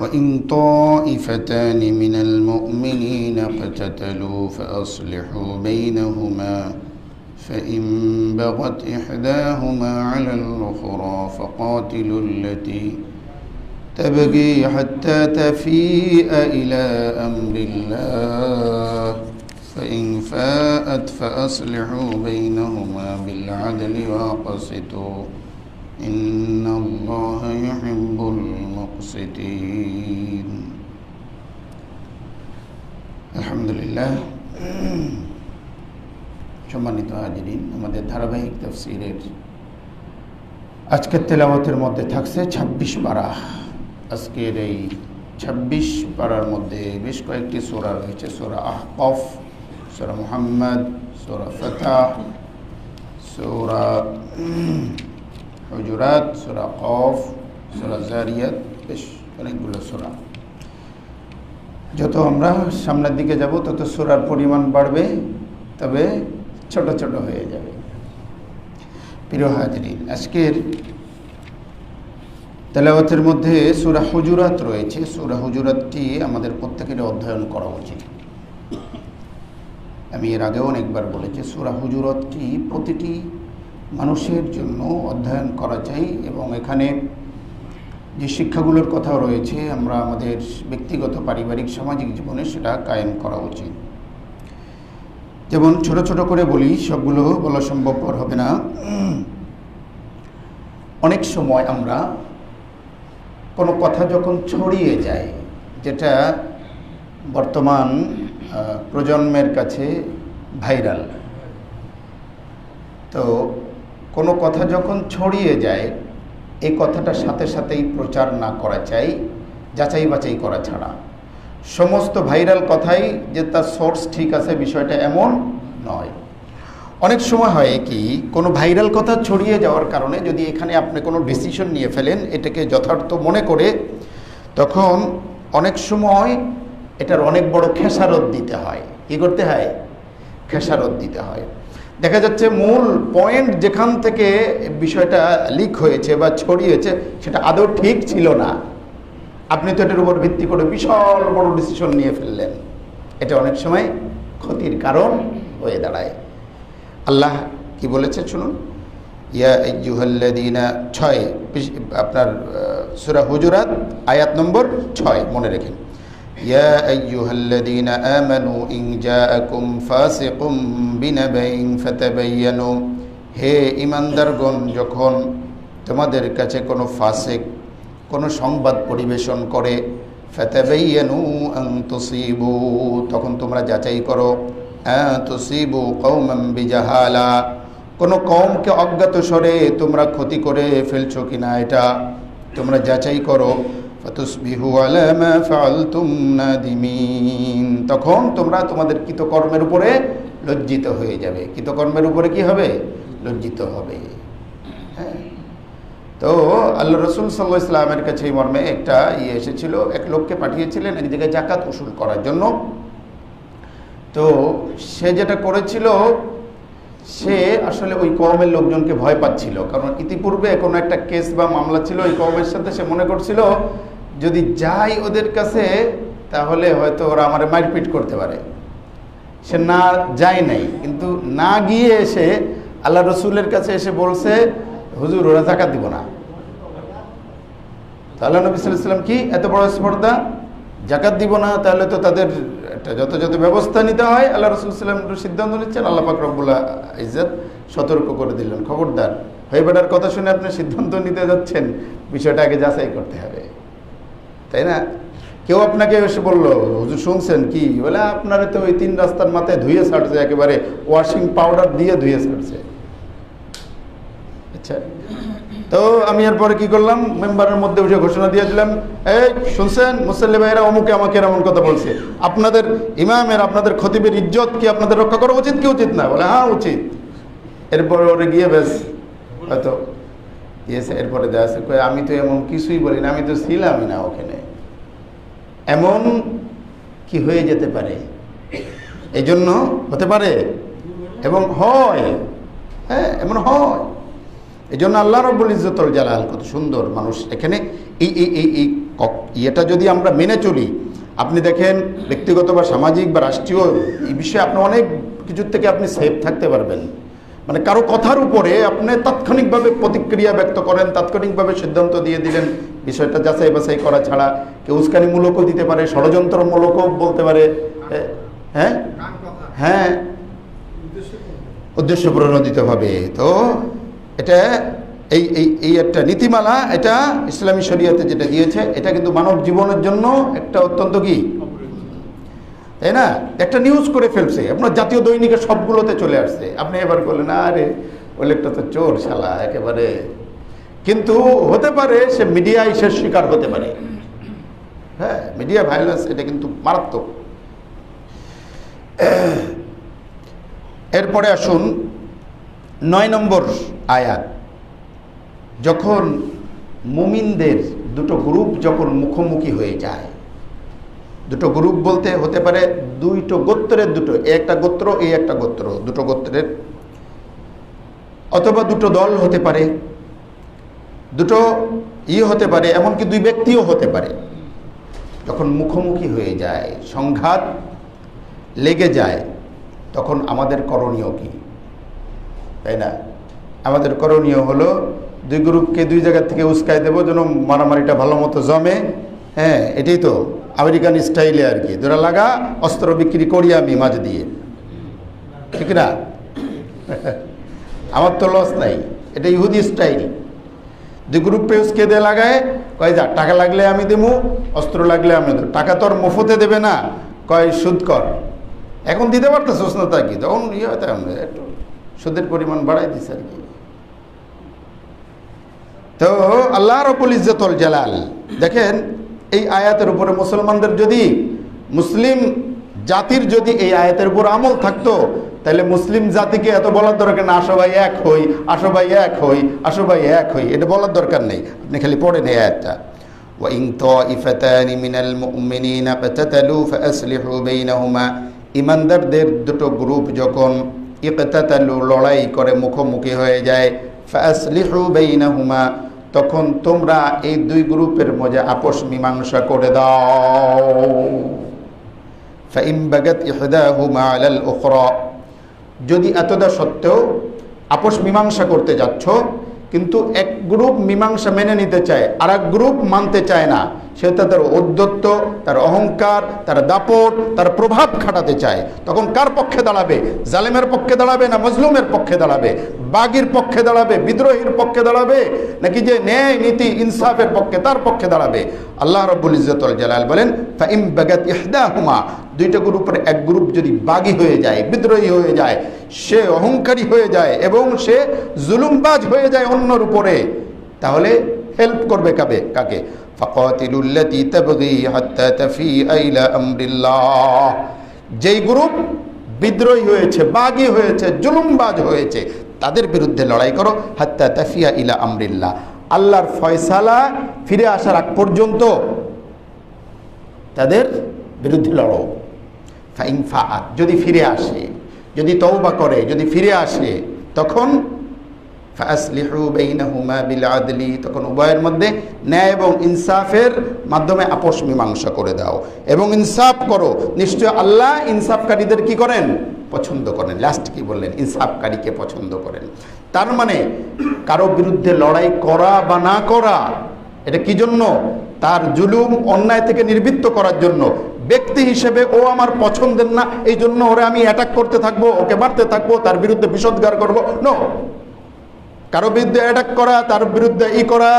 وإن طائفتان من المؤمنين اقتتلوا فأصلحوا بينهما فإن بغت إحداهما على الأخرى فقاتلوا التي تبغي حتى تفيء إلى أمر الله. فإن فاءت فأصلحوا بينهما بالعدل وأقسطوا. إن الله يحب المقسطين الحمد لله সম্মানিত হাজিরিন আমাদের ধারাবাহিক তফসিরের আজকের তেলাওয়াতের মধ্যে থাকছে ২৬ পারা আজকের এই ২৬ পারার মধ্যে বেশ কয়েকটি সোরা রয়েছে সোরা আহকফ সোরা মুহাম্মদ সোরা ফতাহ সোরা হজুরাত সোরা কফ সোরা জারিয়াত বেশ অনেকগুলো সোরা যত আমরা সামনের দিকে যাব, তত সোরার পরিমাণ বাড়বে, তবে ছোট ছোট হয়ে যাবে। প্রিয় হাজরিন, আজকের তেলাওয়াতের মধ্যে সুরা হুজুরাত রয়েছে। সুরা হুজুরাতটি আমাদের প্রত্যেকের অধ্যয়ন করা উচিত। আমি এর আগেও অনেকবার বলেছি সুরা হুজুরতটি প্রতিটি মানুষের জন্য অধ্যয়ন করা চাই এবং এখানে যে শিক্ষাগুলোর কথা রয়েছে, আমরা আমাদের ব্যক্তিগত পারিবারিক সামাজিক জীবনে সেটা কায়েম করা উচিত। যেমন ছোট ছোট করে বলি, সবগুলো বলা সম্ভবপর হবে না। অনেক সময় আমরা কোনো কথা যখন ছড়িয়ে যায়, যেটা বর্তমান প্রজন্মের কাছে ভাইরাল। তো কোনো কথা যখন ছড়িয়ে যায়, এই কথাটা সাথে সাথেই প্রচার না করা চাই, যাচাই বাছাই করা ছাড়া। সমস্ত ভাইরাল কথাই যে তার সোর্স ঠিক আছে বিষয়টা এমন নয়। অনেক সময় হয় কি, কোনো ভাইরাল কথা ছড়িয়ে যাওয়ার কারণে যদি এখানে আপনি কোনো ডিসিশন নিয়ে ফেলেন, এটাকে যথার্থ মনে করে, তখন অনেক সময় এটার অনেক বড় খেসারত দিতে হয়। কি করতে হয়? খেসারত দিতে হয়। দেখা যাচ্ছে মূল পয়েন্ট যেখান থেকে বিষয়টা লিক হয়েছে বা ছড়িয়েছে, সেটা আদৌ ঠিক ছিল না। আপনি তো এটার উপর ভিত্তি করে বিশাল বড় ডিসিশন নিয়ে ফেললেন। এটা অনেক সময় ক্ষতির কারণ হয়ে দাঁড়ায়। আল্লাহ কি বলেছে শুনুন? ইয়া ইজুহাল্লাদিনা ছয় আপনার সুরা হুজুরাত, আয়াত নম্বর ছয়, মনে রেখেন। ইয়া আইয়ুহাল্লাদিনা আমানু ইন জাআকুম ফাসিকুম বিনাবাইন ফাতাবায়ানু হে ইমানদারগণ, যখন তোমাদের কাছে কোনো ফাসিক, কোনো সংবাদ পরিবেশন করে ফাতাবায়ানু আন তুসিবু, তখন তোমরা যাচাই করো তুসিবু কৌমাম বিজাহালা, কোনো কমকে অজ্ঞাত স্বরে তোমরা ক্ষতি করে ফেলছো কিনা এটা তোমরা যাচাই করো। ফতুসবিহু আলামা ফালতুম নাদিমিন। তখন তোমরা তোমাদের কৃতকর্মের উপরে লজ্জিত হয়ে যাবে। কৃতকর্মের উপরে কি হবে? লজ্জিত হবে। হ্যাঁ? তো আল্লাহ রসুল সাল্লাহ ইসলামের কাছে এই মর্মে একটা ইয়ে এসেছিল। এক লোককে পাঠিয়েছিলেন এক জায়গায় জাকাত উসুল করার জন্য। তো সে যেটা করেছিল, সে আসলে ওই কমের লোকজনকে ভয় পাচ্ছিল। কারণ ইতিপূর্বে কোনো একটা কেস বা মামলা ছিল ওই কমের সাথে সে মনে করছিল যদি যাই ওদের কাছে, তাহলে হয়তো ওরা আমার মারপিট করতে পারে। সে না যায় নাই, কিন্তু না গিয়ে এসে আল্লাহ রসুলের কাছে এসে বলছে, হুজুর, ওরা জাকাত দিব না। আল্লাহ নবী সাল্লাম কি, এত বড় স্পর্ধা? জাকাত দিব না, তাহলে তো তাদের একটা যত যত ব্যবস্থা নিতে হয়। আল্লাহ রসুল সাল্লাম সিদ্ধান্ত নিচ্ছেন, আল্লাহ পাক রব্বুল্লাহ ইজ্জত সতর্ক করে দিলেন। খবরদার, হয়ে বেটার কথা শুনে আপনি সিদ্ধান্ত নিতে যাচ্ছেন, বিষয়টা আগে যাচাই করতে হবে। তাই না? কেউ আপনাকে এসে বলল, হুজুর, শুনছেন কি? বলে, আপনারা তো ওই তিন রাস্তার মাথায় ধুয়ে ছাড়ছে, একেবারে ওয়াশিং পাউডার দিয়ে ধুয়ে ছাড়ছে। আচ্ছা তো আমি এরপরে কি করলাম? মেম্বারের মধ্যে উঠে ঘোষণা দিয়ে দিলাম, এই, শুনছেন? মুসল্লি ভাইরা অমুকে আমাকে এমন কথা বলছে। আপনাদের ইমামের, আপনাদের খতিবের ইজ্জত কি আপনাদের রক্ষা করা উচিত কি উচিত না? বলে হ্যাঁ উচিত। এরপরে ওরে গিয়ে বেশ হয়তো দিয়েছে এরপরে দেওয়া আছে আমি তো এমন কিছুই বলি না আমি তো ছিলামই না ওখানে। এমন কি হয়ে যেতে পারে? এই জন্য হতে পারে এবং হয়। হ্যাঁ এমন হয়। এই জন্য আল্লাহ রব্বুল ইজ্জতুল জালাল কত সুন্দর মানুষ। এখানে এই এই এই এই ইয়েটা যদি আমরা মেনে চলি, আপনি দেখেন ব্যক্তিগত বা সামাজিক বা রাষ্ট্রীয় এই বিষয়ে আপনি অনেক কিছুর থেকে আপনি সেফ থাকতে পারবেন। মানে কারও কথার উপরে আপনি তাৎক্ষণিকভাবে প্রতিক্রিয়া ব্যক্ত করেন, তাৎক্ষণিকভাবে সিদ্ধান্ত দিয়ে দিলেন বিষয়টা যাচাই বাছাই করা ছাড়া কেউ উস্কানিমূলকও দিতে পারে, ষড়যন্ত্রমূলকও বলতে পারে। হ্যাঁ? হ্যাঁ। উদ্দেশ্য প্রণোদিতভাবে তো এটা এই এই এই একটা নীতিমালা, এটা ইসলামী শরীয়তে যেটা দিয়েছে, এটা কিন্তু মানব জীবনের জন্য একটা অত্যন্ত কি? তাই না? একটা নিউজ করে ফেলছে। আপনার জাতীয় দৈনিকের সবগুলোতে চলে আসছে। আপনি এবার বললেন, আরে, ওই লোকটা তো চোর শালা, একেবারে। কিন্তু হতে পারে সে মিডিয়া ইসের শিকার হতে পারে। হ্যাঁ মিডিয়া ভায়োলেন্স এটা কিন্তু মারাত্মক। এরপরে আসুন নয় নম্বর আয়াত। যখন মুমিনদের দুটো গ্রুপ যখন মুখোমুখি হয়ে যায় দুটো গ্রুপ বলতে হতে পারে দুইটো গোত্রের দুটো এ একটা গোত্র এই একটা গোত্র দুটো গোত্রের। অথবা দুটো দল হতে পারে। দুটো ই হতে পারে, এমনকি দুই ব্যক্তিও হতে পারে। যখন মুখোমুখি হয়ে যায়, সংঘাত লেগে যায়, তখন আমাদের করণীয় কি? তাই না? আমাদের করণীয় হলো দুই গ্রুপকে দুই জায়গা থেকে উস্কাই দেবো, যেন মারামারিটা ভালো মতো জমে। হ্যাঁ এটাই তো আমেরিকান স্টাইলে আর কি। দুরা লাগা, অস্ত্র বিক্রি করি আমি মাঝ দিয়ে। ঠিক না? আমার তো লস নাই। এটা ইহুদি স্টাইল। দুই গ্রুপে উস্কে দিয়ে লাগায়, কয় যা, টাকা লাগলে আমি দেবো, অস্ত্র লাগলে আমি দেবো। টাকা তো আর মুফতে দেবে না। কয়, সুদ কর। এখন দিতে পারতেছোস না কি? তখন ইয়ে আমরা একটু সুদের পরিমাণ বাড়াই দিছে আর কি। তো আল্লাহ রবুল ইজ্জতুল জালাল, দেখেন, এই আয়াতের উপরে মুসলমানদের যদি মুসলিম জাতির যদি এই আয়াতের উপর আমল থাকতো তাহলে মুসলিম জাতিকে এত বলার দরকার না আসো ভাই এক হই আসো ভাই এক হই আসো ভাই এক হই এটা বলার দরকার নেই আপনি খালি পড়েন এই আয়াতটা وإن طائفتان من المؤمنين اقتتلوا فأصلحوا بينهما ইমানদারদের দুটো গ্রুপ যখন ইকতাতালু লড়াই করে মুখোমুখি হয়ে যায় ফাসলিহু বাইনাহুমা তখন তোমরা এই দুই গ্রুপের মধ্যে আপোষ মীমাংসা করে দাও ফাইম যদি এতটা সত্ত্বেও আপোষ মীমাংসা করতে যাচ্ছ, কিন্তু এক গ্রুপ মীমাংসা মেনে নিতে চায় আর এক গ্রুপ মানতে চায় না, সে তাদের উদ্যত্ত তার অহংকার, তার দাপট, তার প্রভাব খাটাতে চায়। তখন কার পক্ষে দাঁড়াবে? জালেমের পক্ষে দাঁড়াবে না মজলুমের পক্ষে দাঁড়াবে? বাগির পক্ষে দাঁড়াবে? বিদ্রোহীর পক্ষে দাঁড়াবে? নাকি যে ন্যায়, নীতি, ইনসাফের পক্ষে তার পক্ষে দাঁড়াবে? আল্লাহ রব্বুল ইজ্জতুল জালাল বলেন ফাইম বাগাত ইহদাহুমা দুইটা গ্রুপের এক গ্রুপ যদি বাগী হয়ে যায়, বিদ্রোহী হয়ে যায়, সে অহংকারী হয়ে যায় এবং সে জুলুমবাজ হয়ে যায় অন্যর উপরে, তাহলে হেল্প করবে কাবে, কাকে? ফাকাতিলুল্লাতি যেই গ্রুপ বিদ্রোহী হয়েছে, বাগী হয়েছে, জুলুমবাজ হয়েছে, তাদের বিরুদ্ধে লড়াই করো, হাত্তা তাফিয়া ইলা আমরিল্লাহ। আল্লাহর ফয়সালা ফিরে আসার আগ পর্যন্ত তাদের বিরুদ্ধে লড়ো। ফাইন ফাআত যদি ফিরে আসে, যদি তওবা করে, যদি ফিরে আসে, তখন তখন উভয়ের মধ্যে ন্যায় এবং ইনসাফের মাধ্যমে আপোষ মীমাংসা করে দাও। এবং ইনসাফ করো। নিশ্চয় আল্লাহ ইনসাফকারীদের কি করেন? পছন্দ করেন। লাস্ট কি বললেন? ইনসাফকারীকে পছন্দ করেন। তার মানে কারও বিরুদ্ধে লড়াই করা বা না করা, এটা কি জন্য? তার জুলুম অন্যায় থেকে নির্বৃত্ত করার জন্য। ব্যক্তি হিসেবে ও আমার পছন্দের না, এই জন্য ওরে আমি অ্যাটাক করতে থাকব, ওকে মারতে থাকব, তার বিরুদ্ধে বিষোদ্গার করব। নো কারও বিরুদ্ধে অ্যাটাক করা, তার বিরুদ্ধে ই করা,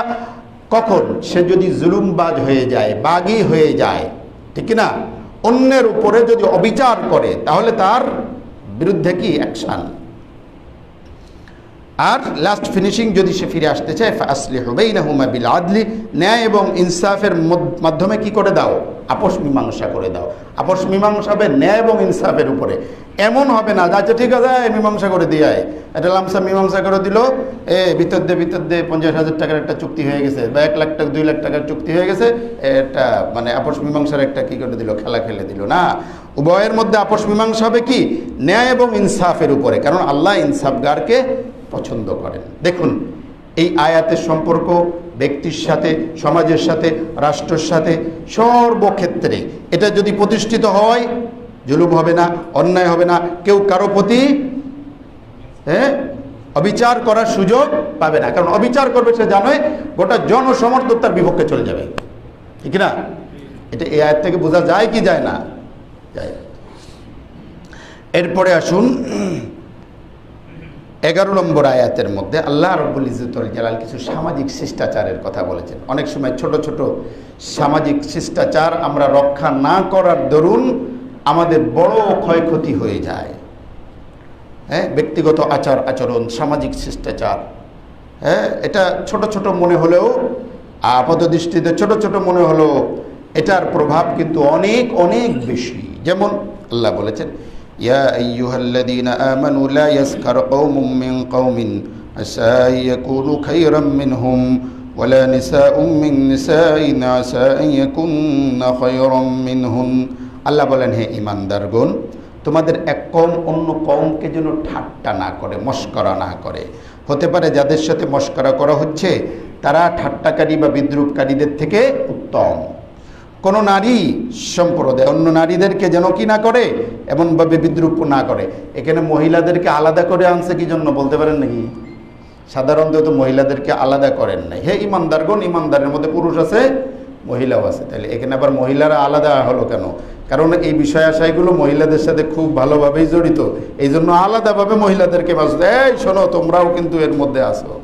কখন? সে যদি জুলুমবাজ হয়ে যায়, বাগি হয়ে যায়, ঠিক না অন্যের উপরে যদি অবিচার করে, তাহলে তার বিরুদ্ধে কি অ্যাকশান আর লাস্ট ফিনিশিং যদি সে ফিরে আসতে চায় আসলে হবেই না হুমা বিল আদলি, ন্যায় এবং ইনসাফের মাধ্যমে কি করে দাও? আপোষ মীমাংসা করে দাও। আপোষ মীমাংসা হবে ন্যায় এবং ইনসাফের উপরে। এমন হবে না আচ্ছা ঠিক আছে মীমাংসা করে দিয়ে আয়। একটা লামসা মীমাংসা করে দিল। এ, ভিতর দিয়ে ভিতর দিয়ে পঞ্চাশ হাজার টাকার একটা চুক্তি হয়ে গেছে বা এক লাখ টাকা, দুই লাখ টাকার চুক্তি হয়ে গেছে। একটা মানে আপোষ মীমাংসার একটা কি করে দিল? খেলা খেলে দিল। না, উভয়ের মধ্যে আপোষ মীমাংসা হবে কি? ন্যায় এবং ইনসাফের উপরে। কারণ আল্লাহ ইনসাফগারকে পছন্দ করেন। দেখুন, এই আয়াতের সম্পর্ক ব্যক্তির সাথে, সমাজের সাথে, রাষ্ট্রের সাথে সর্বক্ষেত্রে। এটা যদি প্রতিষ্ঠিত হয়, জুলুম হবে না, অন্যায় হবে না, কেউ কারও প্রতি হ্যাঁ অবিচার করার সুযোগ পাবে না। কারণ অবিচার করবে সে জানে, গোটা জনসমর্থক তার বিপক্ষে চলে যাবে। ঠিক না? এটা এই আয়াত থেকে বোঝা যায় কি যায় না? যায়। এরপরে আসুন। এগারো নম্বর আয়াতের মধ্যে আল্লাহ রব্বুল ইজতুল জালাল কিছু সামাজিক শিষ্টাচারের কথা বলেছেন। অনেক সময় ছোট ছোট সামাজিক শিষ্টাচার আমরা রক্ষা না করার দরুন আমাদের বড় ক্ষয়ক্ষতি হয়ে যায়। হ্যাঁ ব্যক্তিগত আচার আচরণ, সামাজিক শিষ্টাচার হ্যাঁ এটা ছোট ছোট মনে হলেও, আপাত দৃষ্টিতে ছোট ছোট মনে হলেও এটার প্রভাব কিন্তু অনেক অনেক বেশি। যেমন আল্লাহ বলেছেন ইয়া আইয়ুহাল্লাযীনা আমানু লা ইয়াসখার কওমুম মিন কওমিন আসা ইয়াকুনু খায়রাম মিনহুম ولا نساء من نساء عسى أن يكن خيرا منهن আল্লাহ বলেন হে ইমানদারগণ তোমাদের এক কম অন্য কমকে যেন ঠাট্টা না করে মস্করা না করে হতে পারে যাদের সাথে মস্করা করা হচ্ছে তারা ঠাট্টাকারী বা বিদ্রুপকারীদের থেকে উত্তম কোনো নারী সম্প্রদায়, অন্য নারীদেরকে যেন কি না করে, এমনভাবে বিদ্রুপ না করে। এখানে মহিলাদেরকে আলাদা করে আনছে কি জন্য বলতে পারেন নাকি? সাধারণত তো মহিলাদেরকে আলাদা করেন নাই। হে ইমানদারগণ ইমানদারের মধ্যে পুরুষ আছে, মহিলাও আছে। তাহলে এখানে আবার মহিলারা আলাদা হলো কেন? কারণ এই বিষয় আশাইগুলো মহিলাদের সাথে খুব ভালোভাবেই জড়িত। এই জন্য আলাদাভাবে মহিলাদেরকে বাঁচতে এই শোনো, তোমরাও কিন্তু এর মধ্যে আসো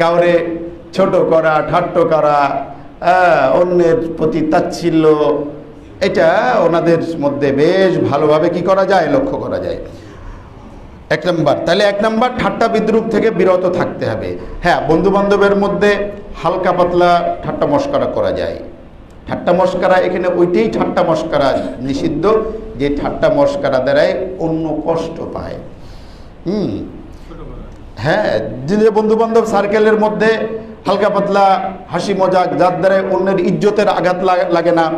কাউরে ছোট করা, ঠাট্ট করা অন্যের প্রতি তাচ্ছিল্য। এটা ওনাদের মধ্যে বেশ ভালোভাবে কি করা যায়, লক্ষ্য করা যায়। এক নম্বর, তাহলে এক নম্বর, ঠাট্টা বিদ্রুপ থেকে বিরত থাকতে হবে। হ্যাঁ বন্ধু বান্ধবের মধ্যে হালকা পাতলা ঠাট্টা মস্করা করা যায়। ঠাট্টা মস্করা, এখানে ওইটাই ঠাট্টা মস্করা নিষিদ্ধ, যে ঠাট্টা মস্করা দ্বারাই অন্য কষ্ট পায়। হুম। হ্যাঁ যে বন্ধু বান্ধব সার্কেলের মধ্যে হালকা পাতলা, হাসি মজাক, যার দ্বারা অন্যের ইজ্জতের আঘাত লাগ- না।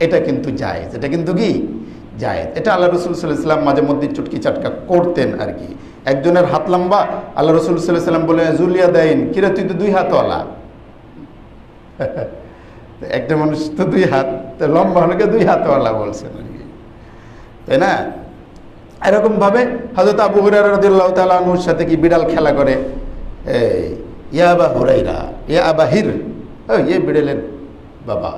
এটা কিন্তু যায় এটা কিন্তু কি? যায় এটা আল্লাহ রসুল সাল্লাম মাঝে মধ্যে চুটকি চাটকা করতেন আর কি। একজনের হাত লম্বা, আল্লাহ রসুল সাল্লাহ সাল্লাম বলে, জুলিয়া দেন কিরে তুই তো দুই হাতওয়ালা? একটা মানুষ তো দুই হাত লম্বা হলোকে দুই হাতওয়ালা বলছেন আর কি। তাই না? এরকম ভাবে হজরত আবু হুরার রদিল্লাহ তালুর সাথে কি বিড়াল খেলা করে? এই ইয়া আবা হুরাইরা ইয়া আবা হির ইয়ে বিড়ালের বাবা।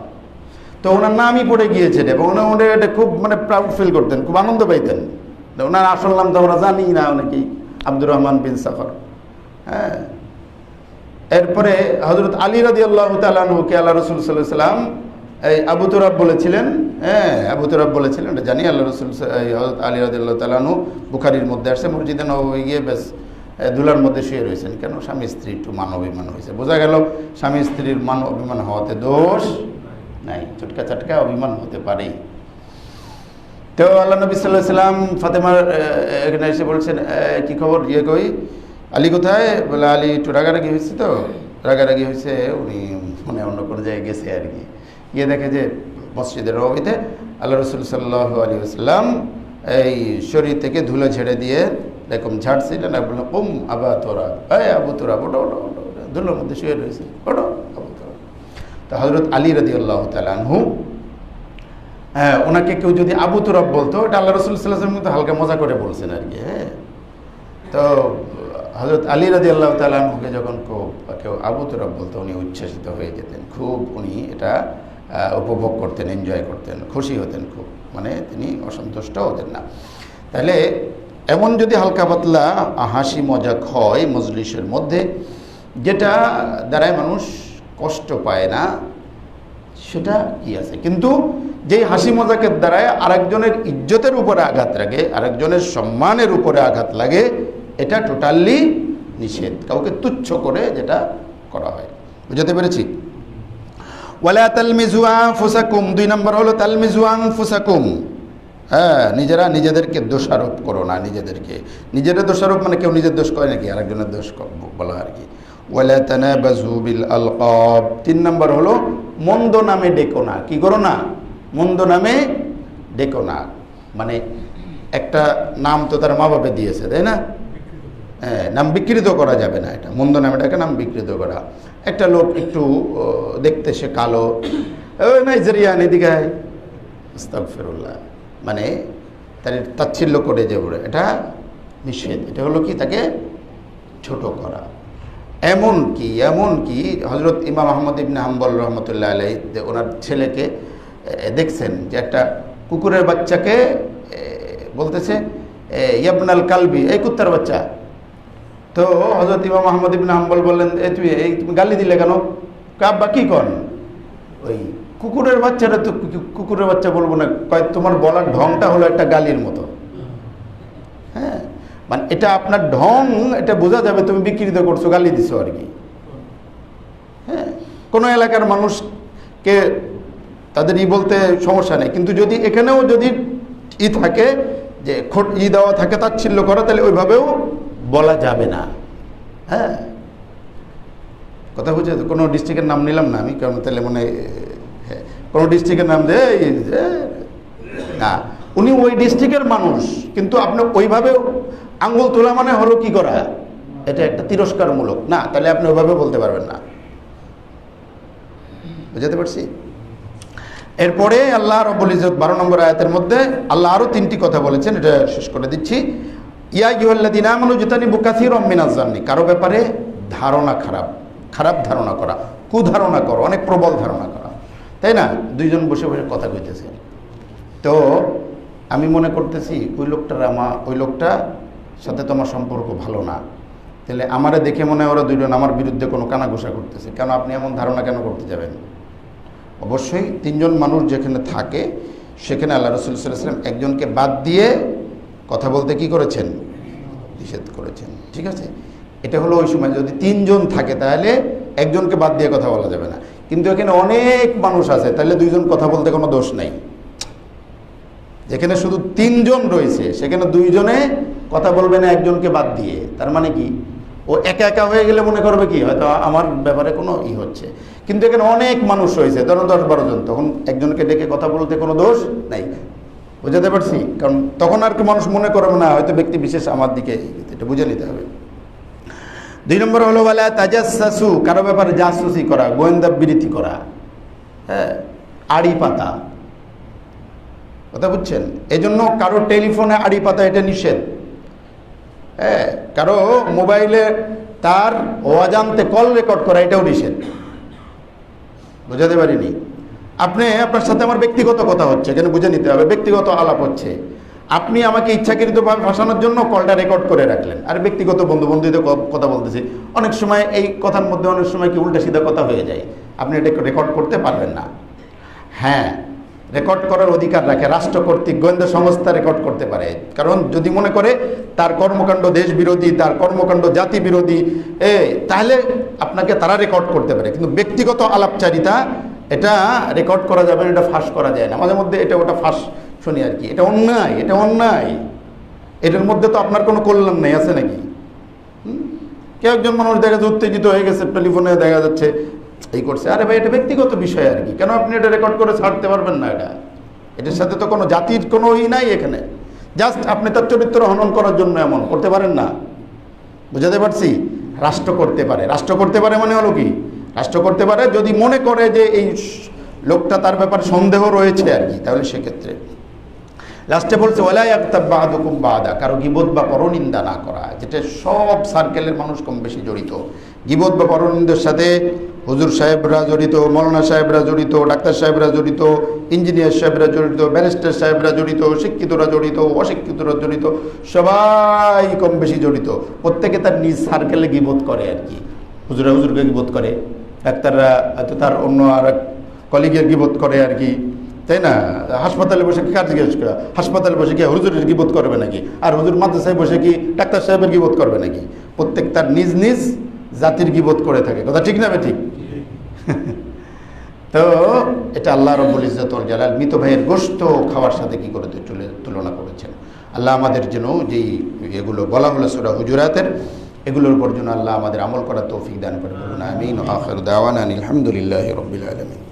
তো ওনার নামই পড়ে গিয়েছেন এবং ওনার উনি এটা খুব মানে প্রাউড ফিল করতেন, খুব আনন্দ পাইতেন। ওনার আসল নাম তো আমরা জানি না অনেকেই আব্দুর রহমান বিন সাফর। হ্যাঁ। এরপরে হজরত আলী রাদি আল্লাহ তালুকে আল্লাহ রসুল সাল্লাহ সাল্লাম এই আবু তুরাব বলেছিলেন। হ্যাঁ আবু তুরাব বলেছিলেন, এটা জানি আল্লাহ রসুল হজরত আলী রাদি আল্লাহ তালানু বুখারির মধ্যে আসছে, মসজিদে নবী গিয়ে বেশ এ, ধুলার মধ্যে শুয়ে রয়েছেন। কেন? স্বামী স্ত্রী একটু মান অভিমান হয়েছে। বোঝা গেল স্বামী স্ত্রীর মান অভিমান হওয়াতে দোষ নাই। চটকা চাটকা অভিমান হতে পারে। তো আল্লাহ নবী সাল্লাহ সাল্লাম ফাতেমার এখানে এসে বলছেন কি খবর? ইয়ে কই? আলী কোথায়? বলে আলী একটু রাগারাগি হয়েছে তো। রাগারাগি হয়েছে উনি মানে অন্য কোনো জায়গায় গেছে আর কি। গিয়ে দেখে যে মসজিদের রবিতে আল্লাহ রসুল সাল্লাহ আলী আসলাম এই শরীর থেকে ধুলো ছেড়ে দিয়ে এরকম ঝাড়ছিলেন আর বলল ওম আবা তোরা, এই আবু তোরা ওটো ওটো ওটো। ধুলোর মধ্যে শুয়ে রয়েছে। ওটো আবু তোরা। তো হজরত আলী রদি আল্লাহ তালানহু হ্যাঁ ওনাকে কেউ যদি আবু তুরব বলতো, এটা আল্লাহ রসুল সাল্লাহাম কিন্তু হালকা মজা করে বলছেন আর কি হ্যাঁ। তো হজরত আলী রাজি আল্লাহ তালুকে যখন কেউ আবু তুরব বলতো, উনি উচ্ছ্বাসিত হয়ে যেতেন। খুব উনি এটা উপভোগ করতেন এনজয় করতেন, খুশি হতেন খুব। মানে তিনি অসন্তুষ্ট হতেন না। তাহলে এমন যদি হালকা পাতলা হাসি মজাক হয় মজলিসের মধ্যে, যেটা দ্বারায় মানুষ কষ্ট পায় না, সেটা কি আছে? কিন্তু যেই হাসি মজাকের দ্বারায় আরেকজনের ইজ্জতের উপরে আঘাত লাগে, আরেকজনের সম্মানের উপরে আঘাত লাগে, এটা টোটালি নিষেধ। কাউকে তুচ্ছ করে যেটা করা হয়। বুঝতে পেরেছি? ওয়ালা তালমিজুয়া ফুসাকুম দুই নম্বর হলো তালমিজুয়াং ফুসাকুম হ্যাঁ নিজেরা নিজেদেরকে দোষারোপ করো না নিজেদেরকে। নিজেরা দোষারোপ মানে কেউ নিজের দোষ করে নাকি? আরেকজনের দোষ বলা আর কি। ওয়ালা তানাবাজু বিল আলকাব। তিন নম্বর হলো মন্দ নামে ডেকো না। কি করো না? মন্দ নামে ডেকো না। মানে একটা নাম তো তার মা বাপে দিয়েছে তাই না? হ্যাঁ, নাম বিকৃত করা যাবে না এটা। মন্দ নাম এটাকে নাম বিকৃত করা। একটা লোক একটু দেখতে সে কালো। ওই নাইজেরিয়ান এদিকে আয়। আস্তাগফিরুল্লাহ। মানে তার তাচ্ছিল্য করে যে এটা নিষেধ। এটা হলো কি? তাকে ছোট করা। এমন কি এমন কি হজরত ইমাম আহমদ ইবনে হাম্বল রহমতুল্লাহ আলাই ওনার ছেলেকে দেখছেন যে একটা কুকুরের বাচ্চাকে বলতেছে ইয়াবনাল কালবি, এই কুত্তার বাচ্চা। তো হজরত ইমাম আহমদ ইবনে হাম্বল বললেন এই তুমি গালি দিলে কেন? কাব্বা, কী কন? ওই কুকুরের বাচ্চাটা তো কুকুরের বাচ্চা বলব না কয় তোমার বলার ঢংটা হলো একটা গালির মতো। হ্যাঁ? মানে এটা আপনার ঢং, এটা বোঝা যাবে তুমি বিকৃত করছ, গালি দিছো আর কি। হ্যাঁ? কোনো এলাকার মানুষকে তাদের ই বলতে সমস্যা নেই, কিন্তু যদি এখানেও যদি ই থাকে, যে খোট ই দেওয়া থাকে, তাচ্ছিল্য করা, তাহলে ওইভাবেও বলা যাবে না। হ্যাঁ? কথা বুঝে কোনো ডিস্ট্রিক্টের নাম নিলাম না আমি, কারণ তাহলে মনে কোনো ডিস্ট্রিক্টের নাম যে যে, না। উনি ওই ডিস্ট্রিক্টের মানুষ কিন্তু আপনি ওইভাবে আঙ্গুল তোলা মানে হলো কি করা? এটা একটা তিরস্কারমূলক। না তাহলে আপনি ওইভাবে বলতে পারবেন না। বুঝাতে পারছি? এরপরে আল্লাহ রব্বুল ইজত বারো নম্বর আয়াতের মধ্যে আল্লাহ আরও তিনটি কথা বলেছেন এটা শেষ করে দিচ্ছি। ইয়া ইউল্লাদিন আমনু জুতানি বুকাসির অম্মিনাজান্নি কারও ব্যাপারে ধারণা খারাপ খারাপ ধারণা করা কুধারণা করো অনেক প্রবল ধারণা করা। তাই না? দুইজন বসে বসে কথা কইতেছে। তো আমি মনে করতেছি, ওই লোকটার আমার ওই লোকটা সাথে তো আমার সম্পর্ক ভালো না। তাহলে আমারে দেখে মনে হয় ওরা দুইজন আমার বিরুদ্ধে কোনো কানাঘোষা করতেছে। কেন আপনি এমন ধারণা কেন করতে যাবেন? অবশ্যই তিনজন মানুষ যেখানে থাকে, সেখানে আল্লাহ রসুল সাল্লাম একজনকে বাদ দিয়ে কথা বলতে কি করেছেন? নিষেধ করেছেন। ঠিক আছে? এটা হলো ওই সময় যদি তিনজন থাকে তাহলে একজনকে বাদ দিয়ে কথা বলা যাবে না। কিন্তু এখানে অনেক মানুষ আছে, তাহলে দুইজন কথা বলতে কোনো দোষ নাই। যেখানে শুধু তিনজন রয়েছে, সেখানে দুইজনে কথা বলবে না, একজনকে বাদ দিয়ে। তার মানে কি? ও একা একা হয়ে গেলে মনে করবে কি? হয়তো আমার ব্যাপারে কোনো ই হচ্ছে। কিন্তু এখানে অনেক মানুষ রয়েছে ধরুন দশ বারো জন, তখন একজনকে ডেকে কথা বলতে কোনো দোষ নাই। বুঝাতে পারছি? কারণ তখন আর কি মানুষ মনে করবে না, হয়তো ব্যক্তি বিশেষ আমার দিকে, এটা বুঝে নিতে হবে। দুই নম্বর হলো বলে তাজাসু কারও ব্যাপারে জাসুসি করা, গোয়েন্দা বিরতি করা হ্যাঁ আড়ি পাতা। কথা বুঝছেন? এই জন্য কারও টেলিফোনে আড়ি পাতা, এটা নিষেধ। হ্যাঁ কারও মোবাইলে তার অজান্তে কল রেকর্ড করা, এটাও নিষেধ। বোঝাতে পারিনি। আপনি, আপনার সাথে আমার ব্যক্তিগত কথা হচ্ছে এখানে বুঝে নিতে হবে? ব্যক্তিগত আলাপ হচ্ছে। আপনি আমাকে ইচ্ছাকৃতভাবে ফাঁসানোর জন্য কলটা রেকর্ড করে রাখলেন। আর ব্যক্তিগত বন্ধু বন্ধুদের কথা বলতেছি। অনেক সময় এই কথার মধ্যে অনেক সময় কি উল্টা সিধা কথা হয়ে যায়। আপনি এটা রেকর্ড করতে পারবেন না। হ্যাঁ রেকর্ড করার অধিকার রাখে। রাষ্ট্র কর্তৃক গোয়েন্দা সংস্থা রেকর্ড করতে পারে। কারণ যদি মনে করে তার কর্মকাণ্ড দেশ বিরোধী তার কর্মকাণ্ড জাতি বিরোধী এ, তাহলে আপনাকে তারা রেকর্ড করতে পারে। কিন্তু ব্যক্তিগত আলাপচারিতা, এটা রেকর্ড করা যাবে না, এটা ফাঁস করা যায় না। মাঝে মধ্যে এটা ওটা ফাঁস শুনি আর কি, এটা অন্যায় এটা অন্যায়। এটার মধ্যে তো আপনার কোনো কল্যাণ নেই, আছে নাকি? কেউ একজন মানুষ দেখা যাচ্ছে উত্তেজিত হয়ে গেছে, টেলিফোনে দেখা যাচ্ছে, এই করছে। আরে ভাই, এটা ব্যক্তিগত বিষয় আর কি। কেন আপনি এটা রেকর্ড করে ছাড়তে পারবেন না এটা? এটার সাথে তো কোনো জাতির কোনো ই নাই এখানে। জাস্ট আপনি তার চরিত্র হনন করার জন্য এমন, করতে পারেন না। বুঝাতে পারছি? রাষ্ট্র করতে পারে। রাষ্ট্র করতে পারে মানে হলো কি? রাষ্ট্র করতে পারে যদি মনে করে যে এই লোকটা তার ব্যাপারে সন্দেহ রয়েছে আর কি, তাহলে সেক্ষেত্রে। লাস্টে বলছে ওলাই আক্তাব বাহাদুকুম বাহাদা কারও গিবোধ বা পরনিন্দা না করা, যেটা সব সার্কেলের মানুষ কম বেশি জড়িত। গিবোধ বা পরনিন্দার সাথে হুজুর সাহেবরা জড়িত, মৌলানা সাহেবরা জড়িত, ডাক্তার সাহেবরা জড়িত ইঞ্জিনিয়ার সাহেবরা জড়িত ব্যারিস্টার সাহেবরা জড়িত, শিক্ষিতরা জড়িত, অশিক্ষিতরা জড়িত, সবাই কম বেশি জড়িত। প্রত্যেকে তার নিজ সার্কেলে গিবোধ করে আর কি। হুজুরা হুজুরকে গিবোধ করে, ডাক্তাররা হয়তো তার অন্য আর কলিগের গিবোধ করে আর কি। তাই না? হাসপাতালে বসে কি কাজ জিজ্ঞেস করা? হাসপাতালে বসে কি হুজুরের গিবোধ করবে নাকি? আর হুজুর মাদ্রাসায় বসে কি ডাক্তার সাহেবের গিবোধ করবে নাকি? প্রত্যেক তার নিজ নিজ জাতির গিবোধ করে থাকে। কথা ঠিক না বে ঠিক তো এটা আল্লাহ রব্বুল ইজ্জতুল জালাল মৃত ভাইয়ের গোস্ত খাওয়ার সাথে কি করে তুলে তুলনা করেছেন। আল্লাহ আমাদের জন্য যেই এগুলো বলা হলো সুরা হুজুরাতের, এগুলোর উপর জন্য আল্লাহ আমাদের আমল করার তৌফিক দান করে। বলুন, আমিন। আলহামদুলিল্লাহি রাব্বিল আলামিন।